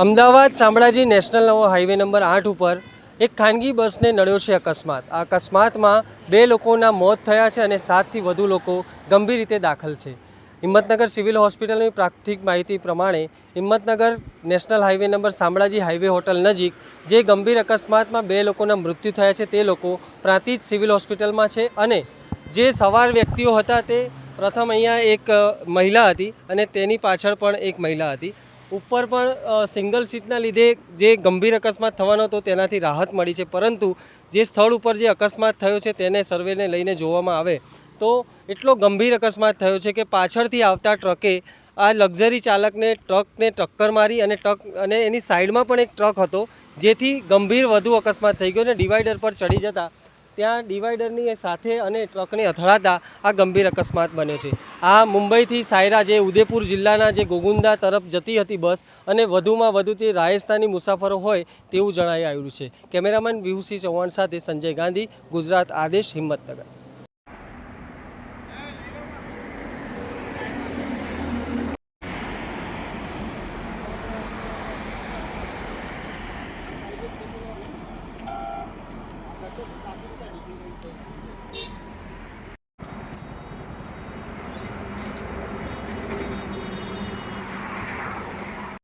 Ahmedabad Shamlaji national નવો highway number આઠ ઉપર એક ખાનગી બસને નડ્યો છે અકસ્માત. આ અકસ્માતમાં બે લોકોના મોત થયા છે અને સાતથી વધુ લોકો ગંભીર રીતે દાખલ છે. હિંમતનગર સિવિલ હોસ્પિટલની પ્રાથમિક માહિતી પ્રમાણે Himmatnagar national highway number Shamlaji highway hotel નજીક જે ગંભીર અકસ્માતમાં બે લોકોના મૃત્યુ થયા છે તે લોકો પ્રાંતિજ સિવિલ હોસ્પિટલમાં છે અને જે સવાર વ્યક્તિઓ હતા તે પ્રથમ અહીંયા એક મહિલા હતી અને તેની પાછળ પણ એક મહિલા હતી. ઉપર પણ સિંગલ સીટના લીધે જે ગંભીર અકસ્માત થવાનો હતો તેનાથી રાહત મળી છે. પરંતુ જે સ્થળ ઉપર જે અકસ્માત થયો છે તેને સર્વેને લઈને જોવામાં આવે તો એટલો ગંભીર અકસ્માત થયો છે કે પાછળથી આવતા ટ્રકે આ લક્ઝરી ચાલકને ટ્રકને ટક્કર મારી અને ટ્રક અને એની સાઈડમાં પણ એક ટ્રક હતો જેથી ગંભીર વધુ અકસ્માત થઈ ગયો અને ડિવાઈડર પર ચડી જતા ત્યાં ડિવાઈડરની સાથે અને ટ્રકને અથડાતા આ ગંભીર અકસ્માત બન્યો છે. આ મુંબઈથી સાયરા જે ઉદયપુર જિલ્લાના જે ગોગુંદા તરફ જતી હતી બસ અને વધુમાં વધુ જે રાજસ્થાની મુસાફરો હોય તેવું જણાઈ આવ્યું છે. કેમેરામેન વિહુસિંહ ચૌહાણ સાથે સંજય ગાંધી, ગુજરાત આદેશ હિંમતનગર. えっ?